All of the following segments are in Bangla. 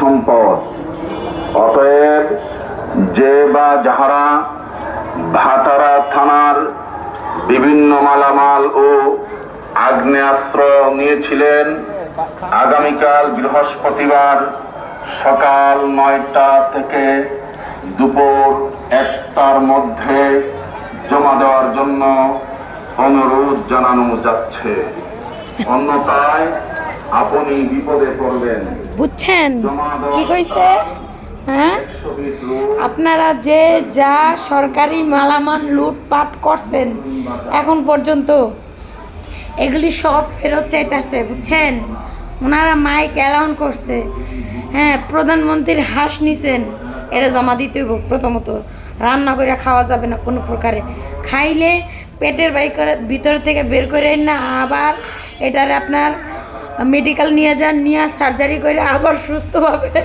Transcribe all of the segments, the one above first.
সম্পদ। অতএব যে বা যাহারা ভাটারা থানার বিভিন্ন মালামাল ও আগ্নেয়াস্ত্র নিয়েছিলেন, আগামীকাল বৃহস্পতিবার সকাল নয়টা থেকে দুপুর একটার মধ্যে জমা দেওয়ার জন্য অনুরোধ জানানো যাচ্ছে। অন্যথায় আপনি বিপদে পড়বেন। বুঝছেন? কি কইছে? হ্যাঁ? আপনারা যে যা সরকারি মালামাল লুটপাট করছেন এখন পর্যন্ত এগুলি সব ফেরত চাইতেছে বুঝছেন? ওনারা মাইক অ্যালাউন করছে। হ্যাঁ প্রধানমন্ত্রীর হাঁস নিছেন এটা জমা দিতে হইব প্রথমত। রান্না করে খাওয়া যাবে না কোনো প্রকারে। খাইলে পেটের বাই করে ভিতর থেকে বের করে না আবার এটার আপনার মেডিকেল নিয়ে যান, নিয়ে সার্জারি করে আবার সুস্থভাবে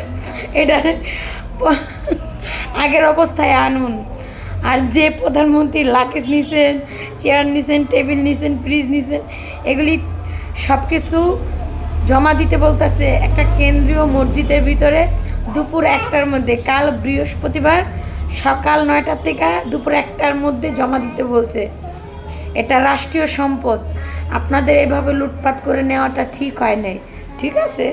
এটার প- আগের অবস্থায় আনুন। আর যে প্রধানমন্ত্রী লাকেশ নিছেন চেয়ার নিছেন টেবিল নিছেন ফ্রিজ নিছেন, এগুলি সব কিছু জমা দিতে বলতেছে একটা কেন্দ্রীয় মসজিদের ভিতরে দুপুর একটার মধ্যে। কাল বৃহস্পতিবার সকাল নয়টার থেকে দুপুর একটার মধ্যে জমা দিতে বলছে। এটা রাষ্ট্রীয় সম্পদ। আপনাদের এভাবে লুটপাট করে নেওয়াটা ঠিক হয় নাই। ঠিক আছে?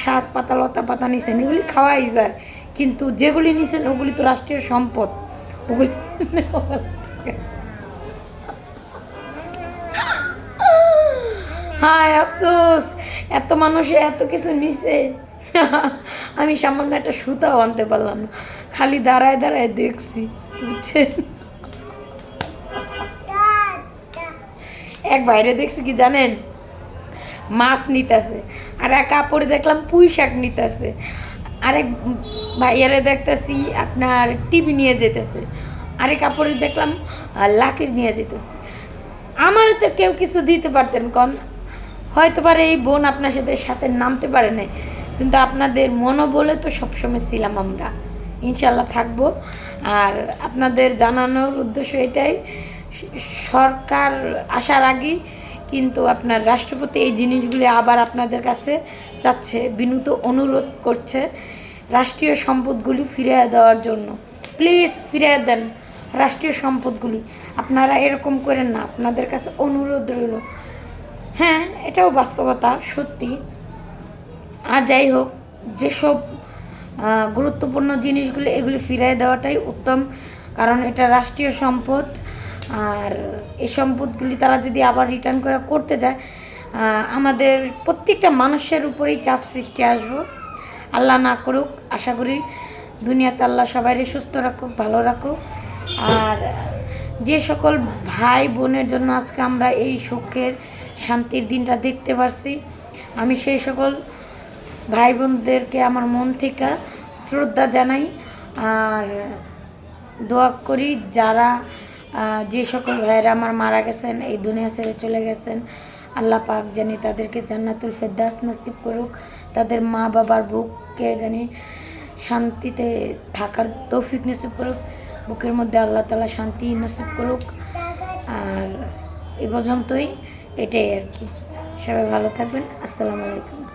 শাক পাতা, লতা পাতা নিছেন, এগুলি খাওয়াই যায়। কিন্তু যেগুলি নিছেন, ওগুলি তো রাষ্ট্রীয় সম্পদ। ওগুলি হায় আফসোস, এত মানুষে এত কিছু নিছে। আমি সামান্য একটা সুতাও আনতে পারলাম না। খালি দাঁড়ায় দাঁড়ায় দেখছি, বুঝছেন? এক বাইরে দেখছি কি জানেন? মাছ নিতেছে। আর এক কাপড়ে দেখলাম পুঁই শাক নিতেছে। আরেক ভাইয়ারে দেখতেছি আপনার টিভি নিয়ে যেতেছে। আরেক কাপড়ে দেখলাম লাকেজ নিয়ে যেতেছে। আমার তো কেউ কিছু দিতে পারতেন কন। হয়তো পারে এই বোন আপনার সাথে সাথে নামতে পারে নাই। কিন্তু আপনাদের মনোবলে তো সবসময় ছিলাম আমরা। ইনশাল্লাহ থাকব। আর আপনাদের জানানোর উদ্দেশ্য এটাই সরকার আসার আগেই কিন্তু আপনার রাষ্ট্রপতি এই জিনিসগুলি আবার আপনাদের কাছে যাচ্ছে বিনীত অনুরোধ করছে রাষ্ট্রীয় সম্পদগুলি ফিরিয়ে দেওয়ার জন্য। প্লিজ ফিরিয়ে দেন রাষ্ট্রীয় সম্পদগুলি। আপনারা এরকম করেন না, আপনাদের কাছে অনুরোধ রইল। হ্যাঁ এটাও বাস্তবতা, সত্যি। আর যাই হোক, যেসব গুরুত্বপূর্ণ জিনিসগুলি এগুলি ফিরিয়ে দেওয়াটাই উত্তম, কারণ এটা রাষ্ট্রীয় সম্পদ। আর এই সম্পদগুলি তারা যদি আবার রিটার্ন করে করতে যায় আমাদের প্রত্যেকটা মানুষের উপরেই চাপ সৃষ্টি আসব। আল্লাহ না করুক, আশা করি দুনিয়াতে আল্লাহ সবাইকে সুস্থ রাখুক, ভালো রাখুক। আর যে সকল ভাই বোনের জন্য আজকে আমরা এই সুখের, শান্তির দিনটা দেখতে পারছি, আমি সেই সকল ভাই বোনদেরকে আমার মন থেকে শ্রদ্ধা জানাই। আর দোয়া করি, যারা যে সকল ভাইয়েরা আমার মারা গেছেন, এই দুনিয়া ছেড়ে চলে গেছেন, আল্লাহ পাক জানি তাদেরকে জান্নাতুল ফেরদাস নসিব করুক, তাদের মা বাবার বুককে জানি শান্তিতে থাকার তৌফিক নসিব করুক, বুকের মধ্যে আল্লাহ তালা শান্তি নসিব করুক, আর এ পর্যন্তই এটাই আর কি। সবাই ভালো থাকবেন, আসসালামু আলাইকুম।